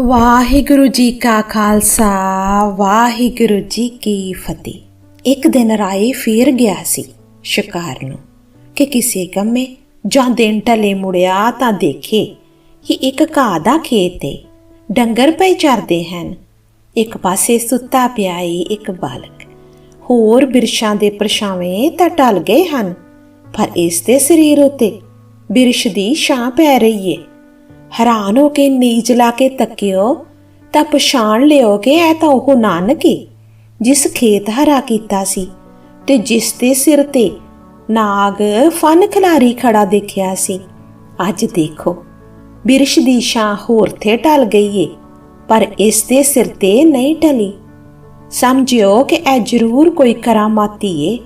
ਵਾਹਿਗੁਰੂ ਜੀ ਕਾ ਖਾਲਸਾ, ਵਾਹਿਗੁਰੂ ਜੀ ਕੀ ਫਤਿਹ। ਇੱਕ ਦਿਨ ਰਾਏ ਫੇਰ ਗਿਆ ਸੀ ਸ਼ਿਕਾਰ ਨੂੰ ਕਿ ਕਿਸੇ ਕੰਮੇ ਜਾਂ ਦਿਨ ਟਲੇ ਮੁੜਿਆ ਤਾਂ ਦੇਖੇ ਕਿ ਇੱਕ ਘਾਹ ਦਾ ਖੇਤ ਏ। ਡੰਗਰ ਪਏ ਚਰਦੇ ਹਨ। ਇੱਕ ਪਾਸੇ ਸੁੱਤਾ ਪਿਆ ਏ ਇੱਕ ਬਾਲਕ। ਹੋਰ ਬਿਰਸ਼ਾਂ ਦੇ ਪਰਛਾਵੇਂ ਤਾਂ ਟਲ ਗਏ ਹਨ, ਪਰ ਇਸ ਦੇ ਸਰੀਰ ਉਤੇ ਬਿਰਸ਼ ਦੀ ਛਾਂ ਪੈ ਰਹੀ ਏ। ਹੈਰਾਨ ਹੋ ਕੇ ਨੀਜ ਲਾ ਕੇ ਤੱਕਿਓ, ਤਾਂ ਪਛਾਣ ਲਿਓ ਕਿ ਇਹ ਤਾਂ ਉਹ ਨਾਨਕ ਏ, ਜਿਸ ਖੇਤ ਹਰਾ ਕੀਤਾ ਸੀ ਤੇ ਜਿਸ ਦੇ ਸਿਰ ਤੇ ਨਾਗ ਫਨ ਖਿਲਾਰੀ ਖੜਾ ਦੇਖਿਆ ਸੀ। ਅੱਜ ਦੇਖੋ, ਬਿਰਸ਼ ਦੀ ਛਾਂ ਹੋਰ ਤੇ ਟਲ ਗਈ ਏ, ਪਰ ਇਸ ਦੇ ਸਿਰ ਤੇ ਨਹੀਂ ਟਲੀ ਸਮਝਿਓ ਕਿ ਇਹ ਜ਼ਰੂਰ ਕੋਈ ਕਰਾਮਾਤੀ ਏ,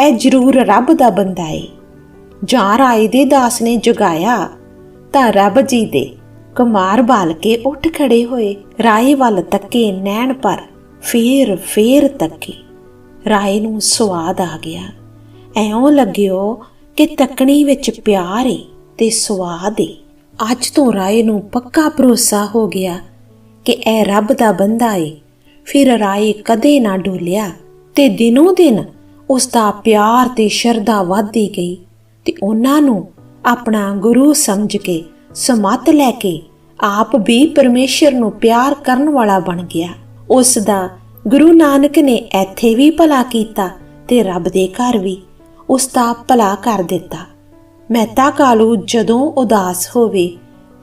ਇਹ ਜ਼ਰੂਰ ਰੱਬ ਦਾ ਬੰਦਾ ਏ। ਜਾਂ ਰਾਏ ਦੇ ਦਾਸ ਨੇ ਜਗਾਇਆ ਤਾਂ ਰੱਬ ਜੀ ਦੇ ਕੁਮਾਰ ਬਾਲ ਕੇ ਉੱਠ ਖੜੇ ਹੋਏ, ਰਾਏ ਵੱਲ ਤੱਕੇ ਨੈਣ ਪਰ, ਫੇਰ ਫੇਰ ਤੱਕੇ। ਰਾਏ ਨੂੰ ਸਵਾਦ ਆ ਗਿਆ। ਐਉਂ ਲੱਗਿਓ ਕਿ ਤੱਕਣੀ ਵਿੱਚ ਪਿਆਰ ਏ ਤੇ ਸਵਾਦ ਏ। ਅੱਜ ਤੋਂ ਰਾਏ ਨੂੰ ਪੱਕਾ ਭਰੋਸਾ ਹੋ ਗਿਆ ਕਿ ਇਹ ਰੱਬ ਦਾ ਬੰਦਾ ਏ। ਫਿਰ ਰਾਏ ਕਦੇ ਨਾ ਡੋਲਿਆ ਤੇ ਦਿਨੋਂ ਦਿਨ ਉਸ ਦਾ ਪਿਆਰ ਤੇ ਸ਼ਰਧਾ ਵੱਧਦੀ ਗਈ ਤੇ ਉਹਨਾਂ ਨੂੰ ਆਪਣਾ ਗੁਰੂ ਸਮਝ ਕੇ, ਸਮਤ ਲੈ ਕੇ ਆਪ ਵੀ ਪਰਮੇਸ਼ਰ ਨੂੰ ਪਿਆਰ ਕਰਨ ਵਾਲਾ ਬਣ ਗਿਆ। ਉਸ ਦਾ ਗੁਰੂ ਨਾਨਕ ਨੇ ਇੱਥੇ ਵੀ ਭਲਾ ਕੀਤਾ ਤੇ ਰੱਬ ਦੇ ਘਰ ਵੀ ਉਸ ਦਾ ਭਲਾ ਕਰ ਦਿੱਤਾ। ਮਹਿਤਾ ਕਾਲੂ ਜਦੋਂ ਉਦਾਸ ਹੋਵੇ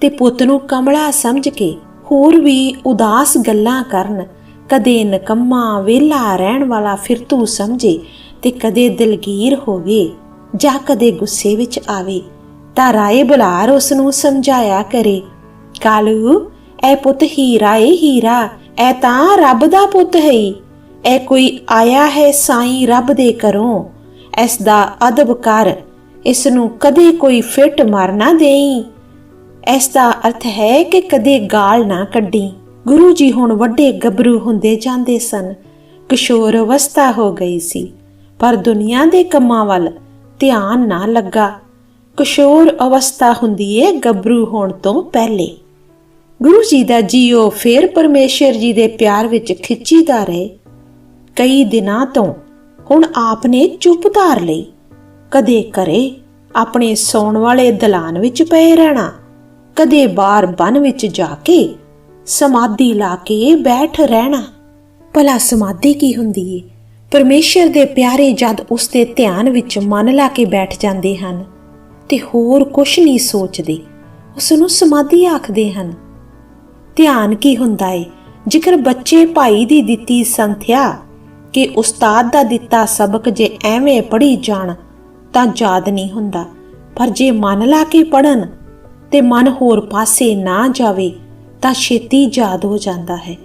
ਤੇ ਪੁੱਤ ਨੂੰ ਕਮਲਾ ਸਮਝ ਕੇ ਹੋਰ ਵੀ ਉਦਾਸ ਗੱਲਾਂ ਕਰਨ, ਕਦੇ ਨਕੰਮਾ ਵੇਲਾ ਰਹਿਣ ਵਾਲਾ ਫਿਰਤੂ ਸਮਝੇ ਤੇ ਕਦੇ ਦਿਲਗੀਰ ਹੋਵੇ ਜਾਂ ਕਦੇ ਗੁੱਸੇ ਵਿੱਚ ਆਵੇ ਤਾਂ ਰਾਏ ਬੁਲਾਰ ਉਸ ਨੂੰ ਸਮਝਾਇਆ ਕਰੇ। ਕਾਲੂ, ਇਹ ਪੁੱਤ ਹੀਰਾ ਏ ਹੀਰਾ, ਇਹ ਤਾਂ ਰੱਬ ਦਾ ਪੁੱਤ ਹੈ ਇਹ ਕੋਈ ਆਇਆ ਹੈ ਸਾਈਂ ਰੱਬ ਦੇ ਘਰੋਂ। ਇਸ ਦਾ ਅਦਬ ਕਰ ਇਸ ਨੂੰ ਕਦੇ ਕੋਈ ਫਿੱਟ ਮਾਰ ਨਾ ਦੇਈ। ਇਸ ਦਾ ਅਰਥ ਹੈ ਕਿ ਕਦੇ ਗਾਲ ਨਾ ਕੱਢੀ। ਗੁਰੂ ਜੀ ਹੁਣ ਵੱਡੇ ਗੱਭਰੂ ਹੁੰਦੇ ਜਾਂਦੇ ਸਨ। ਕਿਸ਼ੋਰ ਅਵਸਥਾ ਹੋ ਗਈ ਸੀ, ਪਰ ਦੁਨੀਆ ਦੇ ਕੰਮਾਂ ਵੱਲ ਧਿਆਨ ਨਾ ਲੱਗਾ। ਕਿਸ਼ੋਰ ਅਵਸਥਾ ਹੁੰਦੀ ਏ ਗੱਭਰੂ ਹੋਣ ਤੋਂ ਪਹਿਲੇ। ਗੁਰੂ ਜੀ ਦਾ ਜੀਓ ਫੇਰ ਪਰਮੇਸ਼ਰ ਜੀ ਦੇ ਪਿਆਰ ਵਿੱਚ ਖਿੱਚੀਦਾ ਰਹੇ। ਕਈ ਦਿਨਾਂ ਤੋਂ ਹੁਣ ਆਪ ਨੇ ਚੁੱਪ ਧਾਰ ਲਈ। ਕਦੇ ਕਰੇ ਆਪਣੇ ਸੌਣ ਵਾਲੇ ਦਲਾਨ ਵਿੱਚ ਪਏ ਰਹਿਣਾ, ਕਦੇ ਬਾਹਰ ਬਨ ਵਿੱਚ ਜਾ ਕੇ ਸਮਾਧੀ ਲਾ ਕੇ ਬੈਠ ਰਹਿਣਾ। ਭਲਾ ਸਮਾਧੀ ਕੀ ਹੁੰਦੀ ਏ? ਪਰਮੇਸ਼ਰ ਦੇ ਪਿਆਰੇ ਜਦ ਉਸ ਦੇ ਧਿਆਨ ਵਿੱਚ ਮਨ ਲਾ ਕੇ ਬੈਠ ਜਾਂਦੇ ਹਨ। ਤੇ ਹੋਰ ਕੁਛ ਨਹੀਂ ਸੋਚਦੇ। ਉਸ ਨੂੰ ਸਮਾਧੀ ਆਖਦੇ ਹਨ। ਧਿਆਨ ਕੀ ਹੁੰਦਾ ਏ? ਜੇਕਰ ਬੱਚੇ ਭਾਈ ਦੀ ਦਿੱਤੀ ਸੰਥਿਆ ਕਿ ਉਸਤਾਦ ਦਾ ਦਿੱਤਾ ਸਬਕ ਜੇ ਐਵੇਂ ਪੜ੍ਹੀ ਜਾਣ, ਤਾਂ ਯਾਦ ਨਹੀਂ ਹੁੰਦਾ। ਪਰ ਜੇ ਮਨ ਲਾ ਕੇ ਪੜਨ ਤੇ ਮਨ ਹੋਰ ਪਾਸੇ ਨਾ ਜਾਵੇ, ਤਾਂ ਛੇਤੀ ਯਾਦ ਹੋ ਜਾਂਦਾ ਹੈ।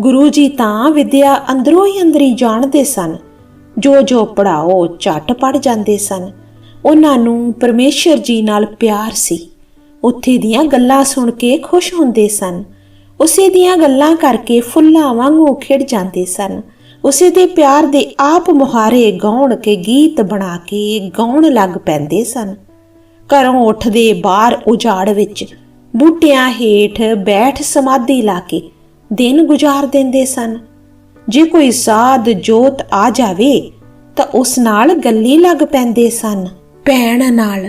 ਗੁਰੂ ਜੀ ਤਾਂ ਵਿਦਿਆ ਅੰਦਰੋਂ ਹੀ ਅੰਦਰੀ ਜਾਣਦੇ ਸਨ। ਜੋ ਜੋ ਪੜਾਓ ਝਟ ਪੜ ਜਾਂਦੇ ਸਨ। ਉਹਨਾਂ ਨੂੰ ਪਰਮੇਸ਼ਰ ਜੀ ਨਾਲ ਪਿਆਰ ਸੀ। ਉੱਥੇ ਦੀਆਂ ਗੱਲਾਂ ਸੁਣ ਕੇ ਖੁਸ਼ ਹੁੰਦੇ ਸਨ। ਉਸੇ ਦੀਆਂ ਗੱਲਾਂ ਕਰਕੇ ਫੁੱਲਾਂ ਵਾਂਗੂ ਖਿੜ ਜਾਂਦੇ ਸਨ। ਉਸੇ ਦੇ ਪਿਆਰ ਦੇ ਆਪ ਮੁਹਾਰੇ ਗਾਉਣ ਕੇ ਗੀਤ ਬਣਾ ਕੇ ਗਾਉਣ ਲੱਗ ਪੈਂਦੇ ਸਨ। ਘਰੋਂ ਉੱਠਦੇ ਬਾਹਰ ਉਜਾੜ ਵਿੱਚ ਬੂਟਿਆਂ ਹੇਠ ਬੈਠ ਸਮਾਧੀ ਲਾ ਕੇ ਦਿਨ ਗੁਜ਼ਾਰ ਦਿੰਦੇ ਸਨ। ਜੇ ਕੋਈ ਸਾਧ ਜੋਤ ਆ ਜਾਵੇ ਤਾਂ ਉਸ ਨਾਲ ਗੱਲੀ ਲੱਗ ਪੈਂਦੇ ਸਨ। ਭੈਣ ਨਾਲ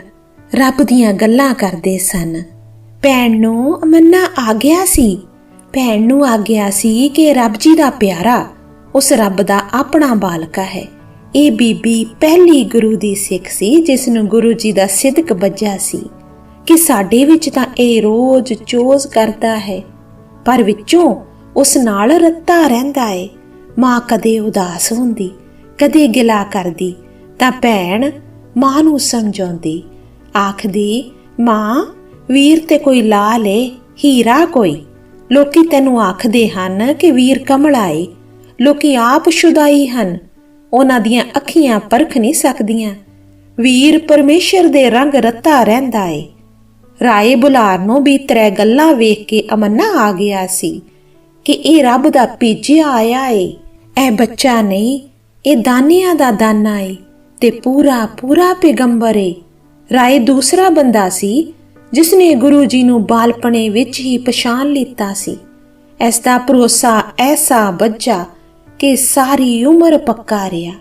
ਰੱਬ ਦੀਆਂ ਗੱਲਾਂ ਕਰਦੇ ਸਨ। ਭੈਣ ਨੂੰ ਅਮੰਨਾ ਆ ਗਿਆ ਸੀ। ਭੈਣ ਨੂੰ ਆ ਗਿਆ ਸੀ ਕਿ ਰੱਬ ਜੀ ਦਾ ਪਿਆਰਾ ਉਸ ਰੱਬ ਦਾ ਆਪਣਾ ਬਾਲਕਾ ਹੈ। ਇਹ ਬੀਬੀ ਪਹਿਲੀ ਗੁਰੂ ਦੀ ਸਿੱਖ ਸੀ, ਜਿਸ ਨੂੰ ਗੁਰੂ ਜੀ ਦਾ ਸਿਦਕ ਵੱਜਿਆ ਸੀ ਕਿ ਸਾਡੇ ਵਿੱਚ ਤਾਂ ਇਹ ਰੋਜ਼ ਚੋਜ਼ ਕਰਦਾ ਹੈ, ਪਰ ਵਿੱਚੋਂ ਉਸ ਨਾਲ ਰੱਤਾ ਰਹਿੰਦਾ ਏ। ਮਾਂ ਕਦੇ ਉਦਾਸ ਹੁੰਦੀ, ਕਦੇ ਗਿਲਾ ਕਰਦੀ, ਤਾਂ ਭੈਣ ਮਾਂ ਨੂੰ ਸਮਝਾਉਂਦੀ, ਆਖਦੀ, ਮਾਂ, ਵੀਰ ਤੇ ਕੋਈ ਲਾਲ ਏ, ਹੀਰਾ ਕੋਈ? ਲੋਕੀ ਤੈਨੂੰ ਆਖਦੇ ਹਨ ਕਿ ਵੀਰ ਕਮਲਾ ਏ। ਲੋਕੀ ਆਪ ਸ਼ੁਦਾਈ ਹਨ। ਉਹਨਾਂ ਦੀਆਂ ਅੱਖੀਆਂ ਪਰਖ ਨਹੀਂ ਸਕਦੀਆਂ। ਵੀਰ ਪਰਮੇਸ਼ਰ ਦੇ ਰੰਗ ਰੱਤਾ ਰਹਿੰਦਾ ਏ। ਰਾਏ ਬੁਲਾਰ ਨੂੰ ਵੀ ਤਰੇ ਗੱਲਾਂ ਵੇਖ ਕੇ ਅਮੰਨਾ ਆ ਗਿਆ ਸੀ ਕਿ ਇਹ ਰੱਬ ਦਾ ਭੇਜਿਆ ਆਇਆ ਏ। ਇਹ ਬੱਚਾ ਨਹੀਂ, ਇਹ ਦਾਨਿਆਂ ਦਾ ਦਾਨਾ ਏ। ਤੇ ਪੂਰਾ ਪੂਰਾ ਪੈਗੰਬਰ ਏ। ਰਾਏ ਦੂਸਰਾ ਬੰਦਾ ਸੀ ਜਿਸ ਨੇ ਗੁਰੂ ਜੀ ਨੂੰ ਬਾਲਪਣੇ ਵਿੱਚ ਹੀ ਪਛਾਣ ਲਿੱਤਾ ਸੀ। ਇਸ ਦਾ ਭਰੋਸਾ ਐਸਾ ਬੱਜਾ ਕਿ ਸਾਰੀ ਉਮਰ ਪੱਕਾ ਰਿਹਾ।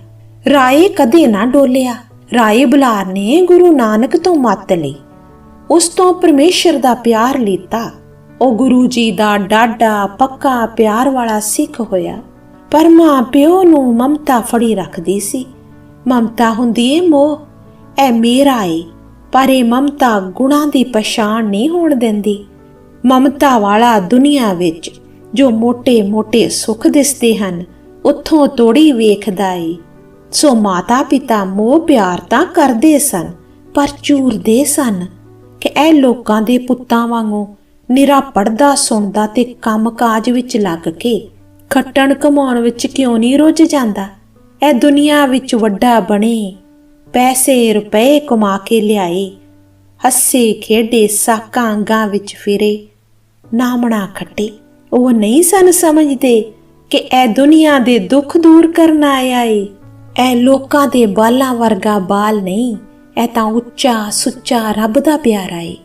ਰਾਏ ਕਦੇ ਨਾ ਡੋਲਿਆ। ਰਾਏ ਬੁਲਾਰ ਨੇ ਗੁਰੂ ਨਾਨਕ ਤੋਂ ਮੱਤ ਲਈ। ਉਸ ਤੋਂ ਪਰਮੇਸ਼ਰ ਦਾ ਪਿਆਰ ਲੀਤਾ। ਉਹ ਗੁਰੂ ਜੀ ਦਾ ਡਾਡਾ ਪੱਕਾ ਪਿਆਰ ਵਾਲਾ ਸਿੱਖ ਹੋਇਆ। ਪਰ ਮਾਂ ਪਿਓ ਨੂੰ ਮਮਤਾ ਫੜੀ ਰੱਖਦੀ ਸੀ। ਮਮਤਾ ਹੁੰਦੀ ਏ ਮੋਹ। ਐ ਮੇਰਾ ਏ ਪਰ ਇਹ ਮਮਤਾ ਗੁਣਾ ਦੀ ਪਛਾਣ ਨਹੀਂ ਹੋਣ ਦਿੰਦੀ। ਮਮਤਾ ਵਾਲਾ ਦੁਨੀਆ ਵਿੱਚ ਜੋ ਮੋٹے-ਮੋٹے ਸੁੱਖ ਦਿਸਦੇ ਹਨ, ਉੱਥੋਂ ਤੋੜੀ ਵੇਖਦਾ ਏ। ਸੋ ਮਾਤਾ ਪਿਤਾ ਮੋਹ ਪਿਆਰ ਤਾਂ ਕਰਦੇ ਸਨ, ਪਰ ਚੂਰਦੇ ਸਨ ਕਿ ਇਹ ਲੋਕਾਂ ਦੇ ਪੁੱਤਾਂ ਵਾਂਗੂ ਨਿਰਾ ਪੜਦਾ ਸੁਣਦਾ ਤੇ ਕੰਮਕਾਜ ਵਿੱਚ ਲੱਗ ਕੇ ਖੱਟਣ ਕਮਾਉਣ ਵਿੱਚ ਕਿਉਂ ਨਹੀਂ ਰੁੱਝ ਜਾਂਦਾ। ਇਹ ਦੁਨੀਆ ਵਿੱਚ ਵੱਡਾ ਬਣੇ, ਪੈਸੇ ਰੁਪਏ ਕਮਾ ਕੇ ਲਿਆਏ, ਹੱਸੇ ਖੇਡੇ ਸਾਕਾਂ ਅੰਗਾਂ ਵਿੱਚ ਫਿਰੇ, ਨਾਮਣਾ ਖੱਟੇ। ਉਹ ਨਹੀਂ ਸਨ ਸਮਝਦੇ ਕਿ ਇਹ ਦੁਨੀਆ ਦੇ ਦੁੱਖ ਦੂਰ ਕਰਨ ਆਇਆ ਏ ਇਹ ਲੋਕਾਂ ਦੇ ਬਾਲਾਂ ਵਰਗਾ ਬਾਲ ਨਹੀਂ, ਇਹ ਤਾਂ ਉੱਚਾ ਸੁੱਚਾ ਰੱਬ ਦਾ ਪਿਆਰਾ ਏ।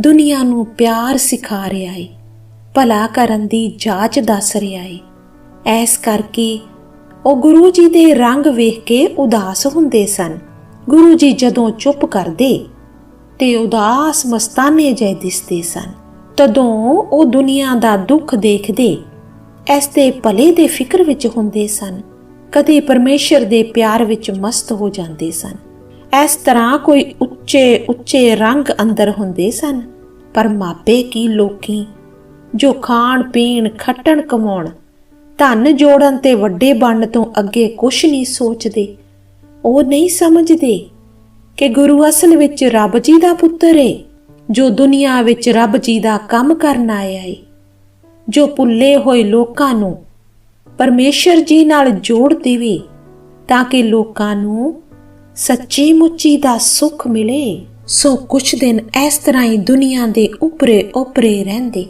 ਦੁਨੀਆ ਨੂੰ ਪਿਆਰ ਸਿਖਾ ਰਿਹਾ ਏ, ਭਲਾ ਕਰਨ ਦੀ ਜਾਚ ਦੱਸ ਰਿਹਾ ਏ। ਐਸ ਕਰਕੇ ਉਹ ਗੁਰੂ ਜੀ ਦੇ ਰੰਗ ਵੇਖ ਕੇ ਉਦਾਸ ਹੁੰਦੇ ਸਨ। ਗੁਰੂ ਜੀ ਜਦੋਂ ਚੁੱਪ ਕਰਦੇ ਤੇ ਉਦਾਸ ਮਸਤਾਨੇ ਜਿਹੇ ਦਿਸਦੇ ਸਨ, ਤਦੋਂ ਉਹ ਦੁਨੀਆ ਦਾ ਦੁੱਖ ਦੇਖਦੇ, ਇਸ ਦੇ ਭਲੇ ਦੇ ਫਿਕਰ ਵਿੱਚ ਹੁੰਦੇ ਸਨ। ਕਦੇ ਪਰਮੇਸ਼ਰ ਦੇ ਪਿਆਰ ਵਿੱਚ ਮਸਤ ਹੋ ਜਾਂਦੇ ਸਨ। ਇਸ ਤਰ੍ਹਾਂ ਕੋਈ ਉੱਚੇ ਉੱਚੇ ਰੰਗ ਅੰਦਰ ਹੁੰਦੇ ਸਨ। ਪਰ ਮਾਪੇ ਕੀ ਲੋਕੀ ਜੋ ਖਾਣ ਪੀਣ ਖੱਟਣ ਕਮਾਉਣ ਧਨ ਜੋੜਨ ਤੇ ਵੱਡੇ ਬਣਨ ਤੋਂ ਅੱਗੇ ਕੁਛ ਨਹੀਂ ਸੋਚਦੇ। ਉਹ ਨਹੀਂ ਸਮਝਦੇ ਕਿ ਗੁਰੂ ਅਸਲ ਵਿੱਚ ਰੱਬ ਜੀ ਦਾ ਪੁੱਤਰ ਏ, ਜੋ ਦੁਨੀਆ ਵਿੱਚ ਰੱਬ ਜੀ ਦਾ ਕੰਮ ਕਰਨ ਆਇਆ ਏ, ਜੋ ਭੁੱਲੇ ਹੋਏ ਲੋਕਾਂ ਨੂੰ ਪਰਮੇਸ਼ਰ ਜੀ ਨਾਲ ਜੋੜ ਦੇਵੇ ਤਾਂ ਕਿ ਲੋਕਾਂ ਨੂੰ ਸੱਚੀ ਮੁੱਚੀ ਦਾ ਸੁੱਖ ਮਿਲੇ। ਸੋ ਕੁਛ ਦਿਨ ਇਸ ਤਰ੍ਹਾਂ ਹੀ ਦੁਨੀਆ ਦੇ ਉਪਰੇ ਉਪਰੇ ਰਹਿੰਦੇ,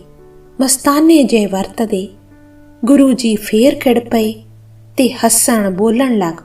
ਮਸਤਾਨੇ ਜੇ ਵਰਤਦੇ। ਗੁਰੂ ਜੀ ਫੇਰ ਖਿੜ ਪਏ ਤੇ ਹੱਸਣ ਬੋਲਣ ਲੱਗ